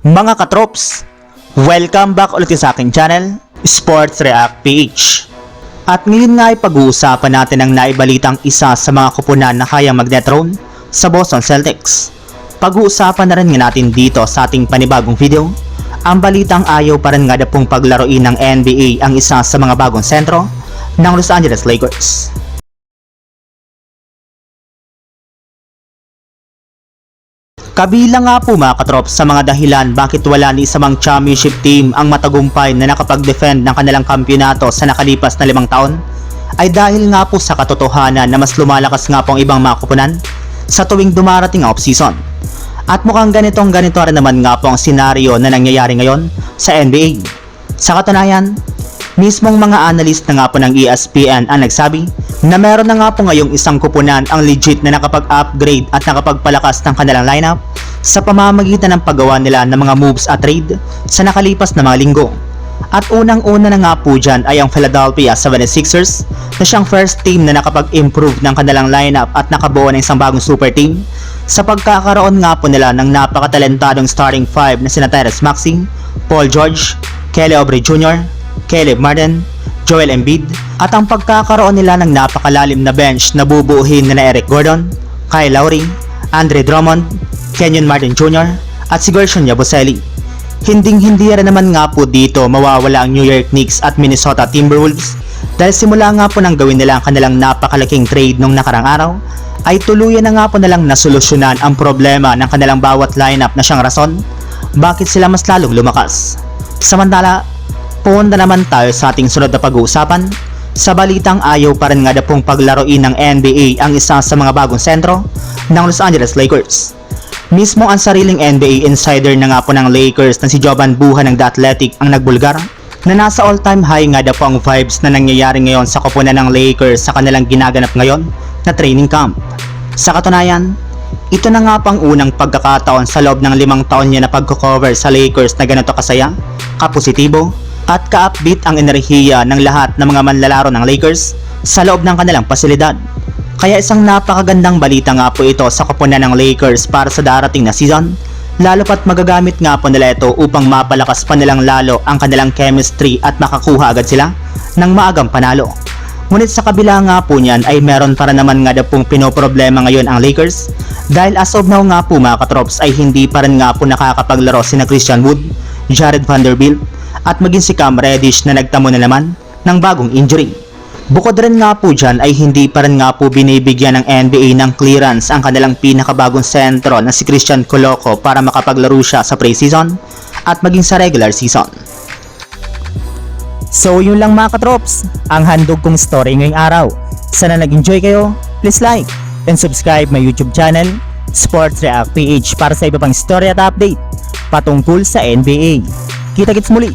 Mga katrops, welcome back ulit sa aking channel, Sports React PH. At ngayon nga ay pag-uusapan natin ang naibalitang isa sa mga kupunan na kayang mag-dethrone sa Boston Celtics. Pag-uusapan na rin nga natin dito sa ating panibagong video, ang balitang ayaw pa rin nga na paglaruin ng NBA ang isa sa mga bagong sentro ng Los Angeles Lakers. Kabilang nga po mga katrops sa mga dahilan bakit wala ni isang championship team ang matagumpay na nakapag-defend ng kanilang kampyonato sa nakalipas na limang taon ay dahil nga po sa katotohanan na mas lumalakas nga po ang ibang mga sa tuwing dumarating ang off-season. At mukhang ganitong ganito rin naman nga po ang senaryo na nangyayari ngayon sa NBA. Sa katunayan, mismong mga analyst na nga po ng ESPN ang nagsabi na meron na nga po ngayong isang kupunan ang legit na nakapag-upgrade at nakapagpalakas ng kanilang lineup sa pamamagitan ng paggawa nila ng mga moves at trade sa nakalipas na mga linggo. At unang-una na nga po dyan ay ang Philadelphia 76ers na siyang first team na nakapag-improve ng kanilang lineup at nakabuo ng isang bagong super team sa pagkakaroon nga po nila ng napakatalentadong starting five na sina Tyrese Maxey, Paul George, Kelly Oubre Jr., Caleb Martin, Joel Embiid at ang pagkakaroon nila ng napakalalim na bench na bubuuhin nila Eric Gordon, Kyle Lowry, Andre Drummond, Kenyon Martin Jr. at si Gershon Yabusele. Hinding hindi rin naman nga po dito mawawala ang New York Knicks at Minnesota Timberwolves dahil simula nga po nang gawin nila ang kanilang napakalaking trade nung nakarang araw ay tuluyan na nga po nalang nasolusyonan ang problema ng kanilang bawat lineup na siyang rason bakit sila mas lalong lumakas. Samantala, punta naman tayo sa ating sunod na pag-uusapan sa balitang ayaw pa rin nga na pong paglaruin ng NBA ang isa sa mga bagong sentro ng Los Angeles Lakers. Mismo ang sariling NBA insider na nga po ng Lakers na si Jovan Buha ng The Athletic ang nagbulgar na nasa all-time high nga daw po ang vibes na nangyayari ngayon sa koponan ng Lakers sa kanilang ginaganap ngayon na training camp. Sa katunayan, ito na nga pang unang pagkakataon sa loob ng limang taon niya na pagko-cover sa Lakers na ganito kasaya, kapositibo, at ka-upbeat ang enerhiya ng lahat ng mga manlalaro ng Lakers sa loob ng kanilang pasilidad. Kaya isang napakagandang balita nga po ito sa koponan ng Lakers para sa darating na season, lalo pat magagamit nga po nila ito upang mapalakas pa nilang lalo ang kanilang chemistry at makakuha agad sila ng maagang panalo. Ngunit sa kabila nga po niyan ay meron para naman nga daw pong pinoproblema ngayon ang Lakers dahil as of now nga po mga katrops ay hindi pa rin nga po nakakapaglaro sina Christian Wood, Jared Vanderbilt at maging si Cam Reddish na nagtamo na naman ng bagong injury. Bukod rin nga po dyan ay hindi pa rin nga po binibigyan ng NBA ng clearance ang kanilang pinakabagong sentro na si Christian Coloco para makapaglaro siya sa preseason at maging sa regular season. So yun lang mga katrops, ang handog kong story ngayong araw. Sana nag-enjoy kayo, please like and subscribe my YouTube channel, Sports React PH para sa iba pang story at update patungkol sa NBA. Kita-kits muli